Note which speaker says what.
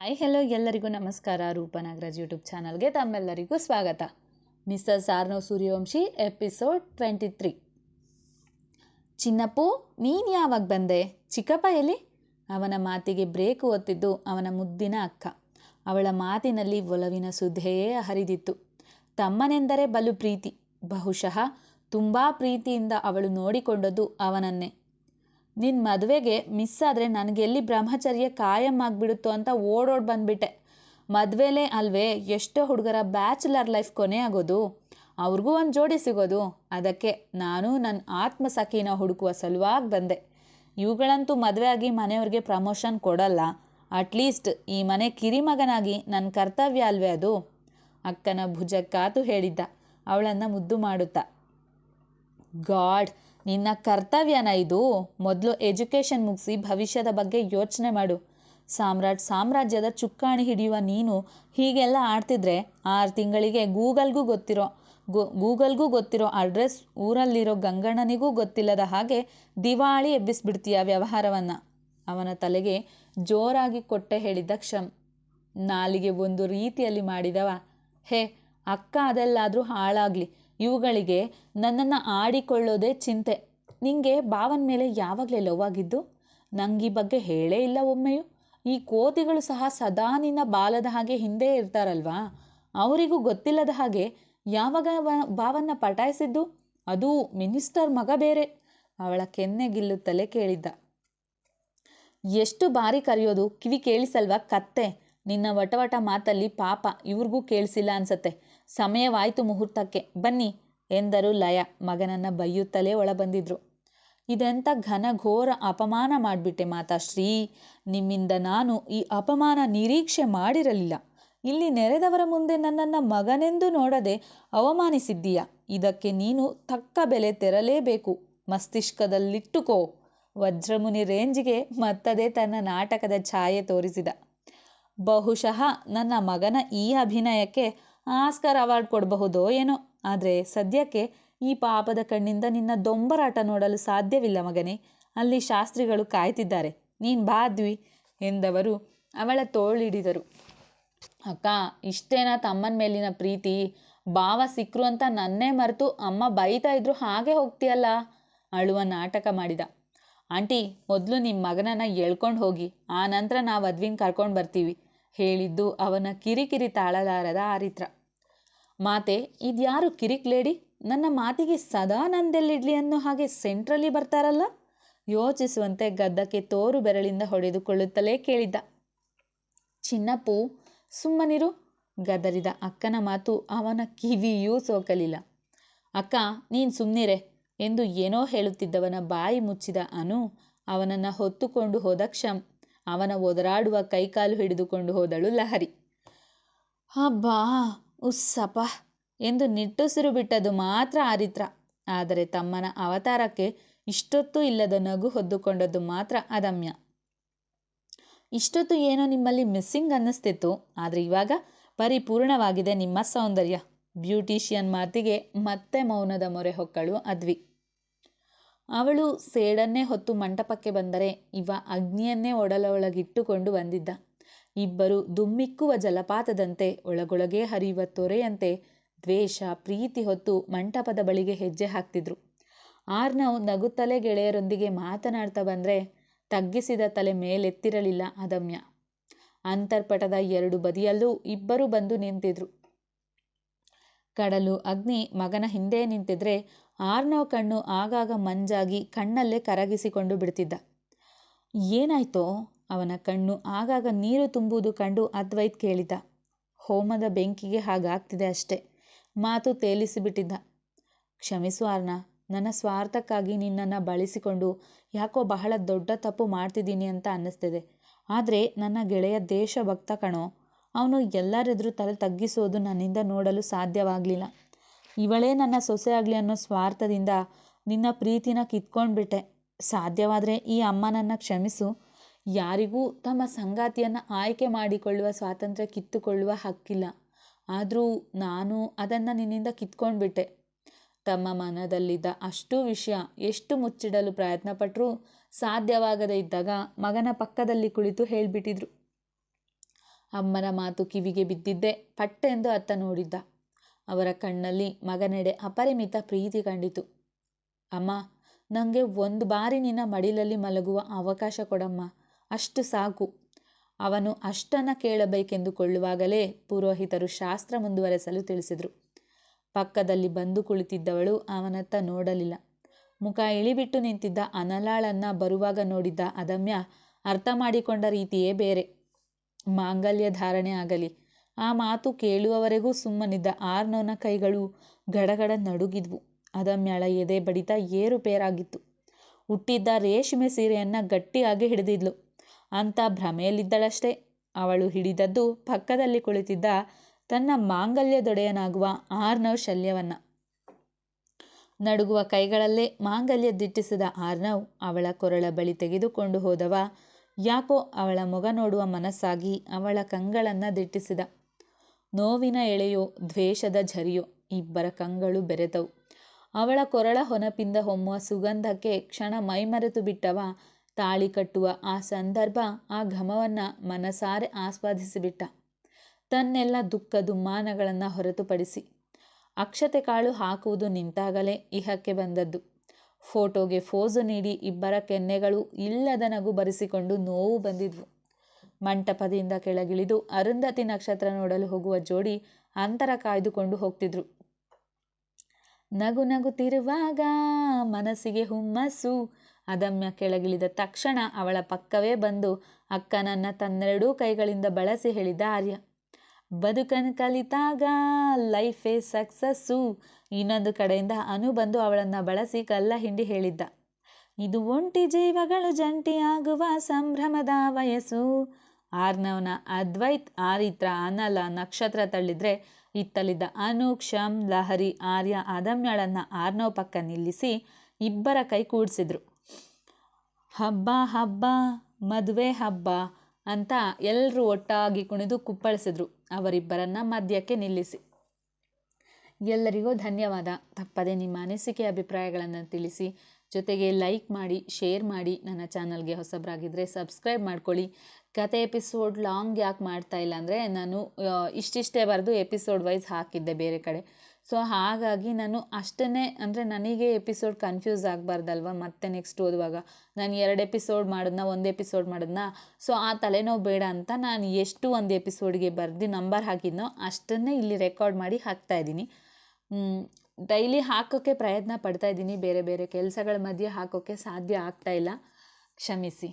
Speaker 1: Hi hello ಎಲ್ಲರಿಗೂ ನಮಸ್ಕಾರ. ರೂಪ ನಾಗರಾಜ್ ಯೂಟ್ಯೂಬ್ ಚಾನಲ್ಗೆ ತಮ್ಮೆಲ್ಲರಿಗೂ ಸ್ವಾಗತ. Mister ಸಾರ್ನೋ Suryavanshi episode twenty three Chinnappu, ನೀನು ಯಾವಾಗ ಬಂದೆ? ಚಿಕ್ಕಪ್ಪ ಎಲ್ಲಿ? ಅವನ ಮಾತಿಗೆ ಬ್ರೇಕ್ ಒತ್ತಿದ್ದು ಅವನ ಮುದ್ದಿನ ಅಕ್ಕ. ಅವಳ ಮಾತಿನಲ್ಲಿ ಒಲವಿನ ಸುಧೆಯೇ ಹರಿದಿತ್ತು. ತಮ್ಮನೆಂದರೆ ಬಲು ಪ್ರೀತಿ. ಬಹುಶಃ ತುಂಬ ಪ್ರೀತಿಯಿಂದ ಅವಳು ನೋಡಿಕೊಂಡದ್ದು ಅವನನ್ನೇ. ನಿನ್ನ ಮದುವೆಗೆ ಮಿಸ್ ಆದರೆ ನನಗೆಲ್ಲಿ ಬ್ರಹ್ಮಚರ್ಯ ಕಾಯಂ ಆಗಿಬಿಡುತ್ತೋ ಅಂತ ಓಡೋಡಿ ಬಂದ್ಬಿಟ್ಟೆ. ಮದುವೆಲೇ ಅಲ್ವೇ, ಎಷ್ಟೋ ಹುಡುಗರ ಬ್ಯಾಚುಲರ್ ಲೈಫ್ ಕೊನೆ ಆಗೋದು. ಅವ್ರಿಗೂ ಒಂದು ಜೋಡಿ ಸಿಗೋದು. ಅದಕ್ಕೆ ನಾನು ನನ್ನ ಆತ್ಮಸಖಿನ ಹುಡುಕುವ ಸಲುವಾಗಿ ಬಂದೆ. ಇವುಗಳಂತೂ ಮದುವೆ ಆಗಿ ಮನೆಯವ್ರಿಗೆ ಪ್ರಮೋಷನ್ ಕೊಡಲ್ಲ. ಅಟ್ಲೀಸ್ಟ್ ಈ ಮನೆ ಕಿರಿಮಗನಾಗಿ ನನ್ನ ಕರ್ತವ್ಯ ಅಲ್ವೇ ಅದು. ಅಕ್ಕನ ಭುಜಕ್ಕಾತು ಹೇಳಿದ್ದ. ಅವಳನ್ನು ಮುದ್ದು ಮಾಡುತ್ತಾ. ಗಾಡ್ ನಿನ್ನ ಕರ್ತವ್ಯನ ಇದು. ಮೊದಲು ಎಜುಕೇಷನ್ ಮುಗಿಸಿ ಭವಿಷ್ಯದ ಬಗ್ಗೆ ಯೋಚನೆ ಮಾಡು. ಸಾಮ್ರಾಟ್ ಸಾಮ್ರಾಜ್ಯದ ಚುಕ್ಕಾಣಿ ಹಿಡಿಯುವ ನೀನು ಹೀಗೆಲ್ಲ ಆಡ್ತಿದ್ರೆ ಆರು ತಿಂಗಳಿಗೆ ಗೂಗಲ್ಗೂ ಗೊತ್ತಿರೋ ಗೂಗಲ್ಗೂ ಗೊತ್ತಿರೋ ಅಡ್ರೆಸ್ ಊರಲ್ಲಿರೋ ಗಂಗಣ್ಣನಿಗೂ ಗೊತ್ತಿಲ್ಲದ ಹಾಗೆ ದಿವಾಳಿ ಎಬ್ಬಿಸ್ಬಿಡ್ತೀಯ ವ್ಯವಹಾರವನ್ನು. ಅವನ ತಲೆಗೆ ಜೋರಾಗಿ ಕೊಟ್ಟೆ ಹೇಳಿದ್ದ ಕ್ಷಮ್. ನಾಲಿಗೆ ಒಂದು ರೀತಿಯಲ್ಲಿ ಮಾಡಿದವ. ಹೇ, ಅಕ್ಕ ಅದೆಲ್ಲಾದರೂ ಹಾಳಾಗಲಿ. ಇವುಗಳಿಗೆ ನನ್ನನ್ನು ಆಡಿಕೊಳ್ಳೋದೇ ಚಿಂತೆ. ನಿಂಗೆ ಭಾವನ ಮೇಲೆ ಯಾವಾಗಲೇ ಲವ್ ಆಗಿದ್ದು? ನಂಗೆ ಈ ಬಗ್ಗೆ ಹೇಳೇ ಇಲ್ಲ ಒಮ್ಮೆಯೂ. ಈ ಕೋತಿಗಳು ಸಹ ಸದಾ ನಿನ್ನ ಬಾಲದ ಹಾಗೆ ಹಿಂದೆ ಇರ್ತಾರಲ್ವಾ? ಅವರಿಗೂ ಗೊತ್ತಿಲ್ಲದ ಹಾಗೆ ಯಾವಾಗ ಭಾವನ್ನ ಪಟಾಯಿಸಿದ್ದು? ಅದು ಮಿನಿಸ್ಟರ್ ಮಗ ಬೇರೆ. ಅವಳ ಕೆನ್ನೆಗಿಲ್ಲುತ್ತಲೇ ಕೇಳಿದ್ದ. ಎಷ್ಟು ಬಾರಿ ಕರೆಯೋದು ಕಿವಿ ಕೇಳಿಸಲ್ವಾ ಕತ್ತೆ? ನಿನ್ನ ವಟವಟ ಮಾತಲ್ಲಿ ಪಾಪ ಇವ್ರಿಗೂ ಕೇಳಿಸಿಲ್ಲ ಅನ್ಸತ್ತೆ. ಸಮಯವಾಯಿತು ಮುಹೂರ್ತಕ್ಕೆ. ಬನ್ನಿ ಎಂದರು ಲಯ. ಮಗನನ್ನು ಬೈಯುತ್ತಲೇ ಒಳಬಂದಿದ್ರು. ಇದೆಂಥ ಘನಘೋರ ಅಪಮಾನ ಮಾಡಿಬಿಟ್ಟೆ ಮಾತಾಶ್ರೀ ನಿಮ್ಮಿಂದ ನಾನು ಈ ಅಪಮಾನ ನಿರೀಕ್ಷೆ ಮಾಡಿರಲಿಲ್ಲ. ಇಲ್ಲಿ ನೆರೆದವರ ಮುಂದೆ ನನ್ನನ್ನು ಮಗನೆಂದು ನೋಡದೆ ಅವಮಾನಿಸಿದ್ದೀಯ? ಇದಕ್ಕೆ ನೀನು ತಕ್ಕ ಬೆಲೆ ತೆರಲೇಬೇಕು. ಮಸ್ತಿಷ್ಕದಲ್ಲಿಟ್ಟುಕೋ. ವಜ್ರಮುನಿ ರೇಂಜ್ಗೆ ಮತ್ತದೇ ತನ್ನ ನಾಟಕದ ಛಾಯೆ ತೋರಿಸಿದ. ಬಹುಶಃ ನನ್ನ ಮಗನ ಈ ಅಭಿನಯಕ್ಕೆ ಆಸ್ಕರ್ ಅವಾರ್ಡ್ ಕೊಡಬಹುದೋ ಏನೋ. ಆದರೆ ಸದ್ಯಕ್ಕೆ ಈ ಪಾಪದ ಕಣ್ಣಿಂದ ನಿನ್ನ ದೊಂಬರಾಟ ನೋಡಲು ಸಾಧ್ಯವಿಲ್ಲ ಮಗನೇ. ಅಲ್ಲಿ ಶಾಸ್ತ್ರಿಗಳು ಕಾಯ್ತಿದ್ದಾರೆ. ನೀನು ಬಾದ್ವಿ ಎಂದವರು ಅವಳ ತೋಳಿಡಿದರು. ಅಕ್ಕ, ಇಷ್ಟೇನಾ ತಮ್ಮನ ಮೇಲಿನ ಪ್ರೀತಿ? ಭಾವ ಸಿಕ್ಕರು ಅಂತ ನನ್ನೇ ಮರೆತು ಅಮ್ಮ ಬೈತಾ ಇದ್ರು ಹಾಗೆ ಹೋಗ್ತೀಯಲ್ಲ? ಅಳುವ ನಾಟಕ ಮಾಡಿದ. ಆಂಟಿ, ಮೊದಲು ನಿಮ್ಮ ಮಗನನ್ನ ಎಳ್ಕೊಂಡು ಹೋಗಿ, ಆ ನಂತರ ನಾವು ಅದ್ವಿನ್ ಕರ್ಕೊಂಡು ಬರ್ತೀವಿ, ಹೇಳಿದ್ದು ಅವನ ಕಿರಿಕಿರಿ ತಾಳಲಾರದ ಆರಿತ್ರ. ಮಾತೆ, ಇದ್ಯಾರು ಕಿರಿಕ್ ಲೇಡಿ ನನ್ನ ಮಾತಿಗೆ ಸದಾ ನಂದೆಲ್ಲಿಡ್ಲಿ ಅನ್ನೋ ಹಾಗೆ ಸೆಂಟ್ರಲ್ಲಿ ಬರ್ತಾರಲ್ಲ? ಯೋಚಿಸುವಂತೆ ಗದ್ದಕ್ಕೆ ತೋರು ಬೆರಳಿಂದ ಹೊಡೆದುಕೊಳ್ಳುತ್ತಲೇ ಕೇಳಿದ್ದ. ಚಿನ್ನಪ್ಪು, ಸುಮ್ಮನಿರು, ಗದರಿದ ಅಕ್ಕನ ಮಾತು ಅವನ ಕಿವಿಯೂ ಸೋಕಲಿಲ್ಲ. ಅಕ್ಕ, ನೀನು ಸುಮ್ಮನಿರೆ ಎಂದು ಏನೋ ಹೇಳುತ್ತಿದ್ದವನ ಬಾಯಿ ಮುಚ್ಚಿದ ಅನು ಅವನನ್ನು ಹೊತ್ತುಕೊಂಡು ಹೋದ ಕ್ಷಮ್. ಅವನ ಒದರಾಡುವ ಕೈಕಾಲು ಹಿಡಿದುಕೊಂಡು ಹೋದಳು ಲಹರಿ. ಅಬ್ಬಾ, ಉಸ್ಸಪ್ಪ ಎಂದು ನಿಟ್ಟುಸಿರು ಬಿಟ್ಟದು ಮಾತ್ರ ಆರಿತ್ರ ಆದರೆ ತಮ್ಮನ ಅವತಾರಕ್ಕೆ ಇಷ್ಟೊತ್ತು ಇಲ್ಲದ ನಗು ಹೊದ್ದುಕೊಂಡದ್ದು ಮಾತ್ರ ಅದಮ್ಯ. ಇಷ್ಟೊತ್ತು ಏನೋ ನಿಮ್ಮಲ್ಲಿ ಮಿಸ್ಸಿಂಗ್ ಅನ್ನಿಸ್ತಿತ್ತು. ಆದರೆ ಇವಾಗ ಪರಿಪೂರ್ಣವಾಗಿದೆ ನಿಮ್ಮ ಸೌಂದರ್ಯ. ಬ್ಯೂಟಿಷಿಯನ್ ಮಾತಿಗೆ ಮತ್ತೆ ಮೌನದ ಮೊರೆ ಹೊಕ್ಕಳು ಅದ್ವಿ. ಅವಳು ಸೇಡನ್ನೇ ಹೊತ್ತು ಮಂಟಪಕ್ಕೆ ಬಂದರೆ ಇವ ಅಗ್ನಿಯನ್ನೇ ಒಡಲೊಳಗಿಟ್ಟುಕೊಂಡು ಬಂದಿದ್ದ. ಇಬ್ಬರು ದುಮ್ಮಿಕ್ಕುವ ಜಲಪಾತದಂತೆ ಒಳಗೊಳಗೆ ಹರಿಯುವ ತೊರೆಯಂತೆ ದ್ವೇಷ, ಪ್ರೀತಿ ಹೊತ್ತು ಮಂಟಪದ ಬಳಿಗೆ ಹೆಜ್ಜೆ ಹಾಕ್ತಿದ್ರು. ಆರ್ನವ್ ನಗುತ್ತಲೆ ಗೆಳೆಯರೊಂದಿಗೆ ಮಾತನಾಡ್ತಾ ಬಂದರೆ ತಗ್ಗಿಸಿದ ತಲೆ ಮೇಲೆತ್ತಿರಲಿಲ್ಲ ಅದಮ್ಯ ಅಂತರ್ಪಟದ ಎರಡು ಬದಿಯಲ್ಲೂ ಇಬ್ಬರು ಬಂದು ನಿಂತಿದ್ರು. ಕಡಲು, ಅಗ್ನಿ, ಮಗನ ಹಿಂದೆ ನಿಂತಿದ್ರೆ ಆರ್ನೋ ಕಣ್ಣು ಆಗಾಗ ಮಂಜಾಗಿ ಕಣ್ಣಲ್ಲೇ ಕರಗಿಸಿಕೊಂಡು ಬಿಡ್ತಿದ್ದ. ಏನಾಯ್ತೋ? ಅವನ ಕಣ್ಣು ಆಗಾಗ ನೀರು ತುಂಬುವುದು ಕಂಡು ಅದ್ವೈತ್ ಕೇಳಿದ್ದ ಹೋಮದ ಬೆಂಕಿಗೆ ಹಾಗಾಗ್ತಿದೆ ಅಷ್ಟೆ. ಮಾತು ತೇಲಿಸಿಬಿಟ್ಟಿದ್ದ. ಕ್ಷಮಿಸು ಆರ್ನ, ನನ್ನ ಸ್ವಾರ್ಥಕ್ಕಾಗಿ ನಿನ್ನನ್ನು ಬಳಸಿಕೊಂಡು ಯಾಕೋ ಬಹಳ ದೊಡ್ಡ ತಪ್ಪು ಮಾಡ್ತಿದ್ದೀನಿ ಅಂತ ಅನ್ನಿಸ್ತಿದೆ. ಆದರೆ ನನ್ನ ಗೆಳೆಯ ದೇಶಭಕ್ತ ಕಣೋ ಅವನು ಎಲ್ಲರೆದುರು ತಲೆ ತಗ್ಗಿಸೋದು ನನ್ನಿಂದ ನೋಡಲು ಸಾಧ್ಯವಾಗಲಿಲ್ಲ. ಇವಳೇ ನನ್ನ ಸೊಸೆ ಆಗಲಿ ಅನ್ನೋ ಸ್ವಾರ್ಥದಿಂದ ನಿನ್ನ ಪ್ರೀತಿನ ಕಿತ್ಕೊಂಡ್ಬಿಟ್ಟೆ. ಸಾಧ್ಯವಾದರೆ ಈ ಅಮ್ಮನನ್ನು ಕ್ಷಮಿಸು. ಯಾರಿಗೂ ತಮ್ಮ ಸಂಗಾತಿಯನ್ನು ಆಯ್ಕೆ ಮಾಡಿಕೊಳ್ಳುವ ಸ್ವಾತಂತ್ರ್ಯ ಕಿತ್ತುಕೊಳ್ಳುವ ಹಕ್ಕಿಲ್ಲ. ಆದರೂ ನಾನು ಅದನ್ನು ನಿನ್ನಿಂದ ಕಿತ್ಕೊಂಡ್ಬಿಟ್ಟೆ. ತಮ್ಮ ಮನದಲ್ಲಿದ್ದ ಅಷ್ಟು ವಿಷಯ ಎಷ್ಟು ಮುಚ್ಚಿಡಲು ಪ್ರಯತ್ನಪಟ್ಟರೂ ಸಾಧ್ಯವಾಗದೇ ಇದ್ದಾಗ ಮಗನ ಪಕ್ಕದಲ್ಲಿ ಕುಳಿತು ಹೇಳಿಬಿಟ್ಟಿದ್ರು. ಅಮ್ಮನ ಮಾತು ಕಿವಿಗೆ ಬಿದ್ದಿದ್ದೇ. ಪಟ್ಟೆಂದು ಅತ್ತ ನೋಡಿದ್ದ. ಅವರ ಕಣ್ಣಲ್ಲಿ ಮಗನೆಡೆ ಅಪರಿಮಿತ ಪ್ರೀತಿ ಕಂಡಿತು. ಅಮ್ಮ ನನಗೆ ಒಂದು ಬಾರಿ ನಿನ್ನ ಮಡಿಲಲ್ಲಿ ಮಲಗುವ ಅವಕಾಶ ಕೊಡಮ್ಮ. ಅಷ್ಟು ಸಾಕು. ಅವನು ಅಷ್ಟನ್ನು ಕೇಳಬೇಕೆಂದುಕೊಳ್ಳುವಾಗಲೇ ಪುರೋಹಿತರು ಶಾಸ್ತ್ರ ಮುಂದುವರೆಸಲು ತಿಳಿಸಿದರು. ಪಕ್ಕದಲ್ಲಿ ಬಂದು ಕುಳಿತಿದ್ದವಳು ಅವನತ್ತ ನೋಡಲಿಲ್ಲ. ಮುಖ ಇಳಿಬಿಟ್ಟು ನಿಂತಿದ್ದ ಅನಲಾಳನ್ನ ಬರುವಾಗ ನೋಡಿದ್ದ ಅದಮ್ಯ ಅರ್ಥ ಮಾಡಿಕೊಂಡ ರೀತಿಯೇ ಬೇರೆ. ಮಾಂಗಲ್ಯ ಧಾರಣೆ ಆಗಲಿ. ಆ ಮಾತು ಕೇಳುವವರೆಗೂ ಸುಮ್ಮನಿದ್ದ ಆರ್ನೋನ ಕೈಗಳು ಗಡಗಡ ನಡುಗಿದ್ವು. ಅದಮ್ಯಾಳ ಎದೆ ಬಡಿತ ಏರುಪೇರಾಗಿತ್ತು ಹುಟ್ಟಿದ್ದ ರೇಷ್ಮೆ ಸೀರೆಯನ್ನು ಗಟ್ಟಿಯಾಗಿ ಹಿಡಿದಿದ್ಲು. ಅಂತ ಭ್ರಮೆಯಲ್ಲಿದ್ದಳಷ್ಟೇ. ಅವಳು ಹಿಡಿದದ್ದು ಪಕ್ಕದಲ್ಲಿ ಕುಳಿತಿದ್ದ ತನ್ನ ಮಾಂಗಲ್ಯದೊಡೆಯನಾಗುವ ಆರ್ನವ್ ಶಲ್ಯವನ್ನ. ನಡುಗುವ ಕೈಗಳಲ್ಲೇ ಮಾಂಗಲ್ಯ ದಿಟ್ಟಿಸಿದ ಆರ್ನವ್ ಅವಳ ಕೊರಳ ಬಳಿ ತೆಗೆದುಕೊಂಡು ಹೋದವ ಯಾಕೋ ಅವಳ ಮೊಗ ನೋಡುವ ಮನಸ್ಸಾಗಿ ಅವಳ ಕಂಗಳನ್ನ ದಿಟ್ಟಿಸಿದ. ನೋವಿನ ಎಳೆಯೋ, ದ್ವೇಷದ ಝರಿಯೋ, ಇಬ್ಬರ ಕಂಗಳು ಬೆರೆತವು. ಅವಳ ಕೊರಳ ಹೊನಪಿಂದ ಹೊಮ್ಮುವ ಸುಗಂಧಕ್ಕೆ ಕ್ಷಣ ಮೈಮರೆತು ಬಿಟ್ಟವ, ತಾಳಿ ಕಟ್ಟುವ ಆ ಸಂದರ್ಭ, ಆ ಘಮವನ್ನು ಮನಸಾರೆ ಆಸ್ವಾದಿಸಿಬಿಟ್ಟ. ತನ್ನೆಲ್ಲ ದುಃಖ ದುಮ್ಮಾನಗಳನ್ನು ಹೊರತುಪಡಿಸಿ. ಅಕ್ಷತೆ ಕಾಳು ಹಾಕುವುದು ನಿಂತಾಗಲೇ ಇಹಕ್ಕೆ ಬಂದದ್ದು. ಫೋಟೋಗೆ ಫೋಸು ನೀಡಿ ಇಬ್ಬರ ಕೆನ್ನೆಗಳು ಇಲ್ಲದ ನಗು ಬರೆಸಿಕೊಂಡು ನೋವು ಬಂದಿದ್ವು. ಮಂಟಪದಿಂದ ಕೆಳಗಿಳಿದು ಅರುಂಧತಿ ನಕ್ಷತ್ರ ನೋಡಲು ಹೋಗುವ ಜೋಡಿ ಅಂತರ ಕಾಯ್ದುಕೊಂಡು ಹೋಗ್ತಿದ್ರು. ನಗು ನಗುತ್ತಿರುವಾಗ ಮನಸ್ಸಿಗೆ ಹುಮ್ಮಸ್ಸು. ಅದಮ್ಯ ಕೆಳಗಿಳಿದ ತಕ್ಷಣ ಅವಳ ಪಕ್ಕವೇ ಬಂದು ಅಕ್ಕನನ್ನ ತನ್ನೆರಡೂ ಕೈಗಳಿಂದ ಬಳಸಿ ಹೇಳಿದ ಆರ್ಯ. ಬದುಕನ್ನು ಕಲಿತಾಗ ಲೈಫೇ ಸಕ್ಸಸ್ಸು. ಇನ್ನೊಂದು ಕಡೆಯಿಂದ ಅನು ಬಂದು ಅವಳನ್ನು ಬಳಸಿ ಕಲ್ಲ ಹಿಂಡಿ ಹೇಳಿದ್ದ. ಇದು ಒಂಟಿ ಜೀವಗಳು ಜಂಟಿಯಾಗುವ ಸಂಭ್ರಮದ ವಯಸ್ಸು. ಆರ್ನವನ ಅದ್ವೈತ್ ಆರಿತ್ರ ಅನಲ ನಕ್ಷತ್ರ ತಳ್ಳಿದ್ರೆ ಇತ್ತಲಿದ್ದ ಅನು, ಕ್ಷಮ್, ಲಹರಿ, ಆರ್ಯ ಅದಮ್ಯಳನ್ನು ಆರ್ನವ್ ಪಕ್ಕ ನಿಲ್ಲಿಸಿ ಇಬ್ಬರ ಕೈ ಕೂಡಿಸಿದ್ರು. ಹಬ್ಬ ಹಬ್ಬ, ಮದುವೆ ಹಬ್ಬ ಅಂತ ಎಲ್ಲರೂ ಒಟ್ಟಾಗಿ ಕುಣಿದು ಕುಪ್ಪಳಿಸಿದ್ರು ಅವರಿಬ್ಬರನ್ನ ಮಧ್ಯಕ್ಕೆ ನಿಲ್ಲಿಸಿ. ಎಲ್ಲರಿಗೂ ಧನ್ಯವಾದ. ತಪ್ಪದೆ ನಿಮ್ಮ ಅನಿಸಿಕೆ, ಅಭಿಪ್ರಾಯಗಳನ್ನು ತಿಳಿಸಿ. ಜೊತೆಗೆ ಲೈಕ್ ಮಾಡಿ ಶೇರ್ ಮಾಡಿ ನನ್ನ ಚಾನಲ್ಗೆ ಹೊಸಬರಾಗಿದ್ದರೆ ಸಬ್ಸ್ಕ್ರೈಬ್ ಮಾಡ್ಕೊಳ್ಳಿ. ಕತೆ ಎಪಿಸೋಡ್ ಲಾಂಗ್ ಯಾಕೆ ಮಾಡ್ತಾ ಇಲ್ಲ ಅಂದರೆ ನಾನು ಇಷ್ಟಿಷ್ಟೇ ಬರೆದು ಎಪಿಸೋಡ್ ವೈಸ್ ಹಾಕಿದ್ದೆ ಬೇರೆ ಕಡೆ. ಸೊ ಹಾಗಾಗಿ ನಾನು ಅಷ್ಟನ್ನೇ, ಅಂದರೆ ನನಗೆ ಎಪಿಸೋಡ್ ಕನ್ಫ್ಯೂಸ್ ಆಗಬಾರ್ದಲ್ವ ಮತ್ತೆ ನೆಕ್ಸ್ಟ್ ಓದುವಾಗ? ನಾನು ಎರಡು ಎಪಿಸೋಡ್ ಮಾಡಿದ್ನ, ಒಂದು ಎಪಿಸೋಡ್ ಮಾಡಿದ್ನ? ಸೊ ಆ ತಲೆನೋವು ಬೇಡ ಅಂತ ನಾನು ಎಷ್ಟು ಒಂದು ಎಪಿಸೋಡ್ಗೆ ಬರೆದು ನಂಬರ್ ಹಾಕಿದ್ನೋ ಅಷ್ಟನ್ನೇ ಇಲ್ಲಿ ರೆಕಾರ್ಡ್ ಮಾಡಿ ಹಾಕ್ತಾ ಇದ್ದೀನಿ. ಡೈಲಿ ಹಾಕೋಕ್ಕೆ ಪ್ರಯತ್ನ ಪಡ್ತಾ ಇದ್ದೀನಿ. ಬೇರೆ ಬೇರೆ ಕೆಲಸಗಳ ಮಧ್ಯೆ ಹಾಕೋಕ್ಕೆ ಸಾಧ್ಯ ಆಗ್ತಾ ಇಲ್ಲ. ಕ್ಷಮಿಸಿ.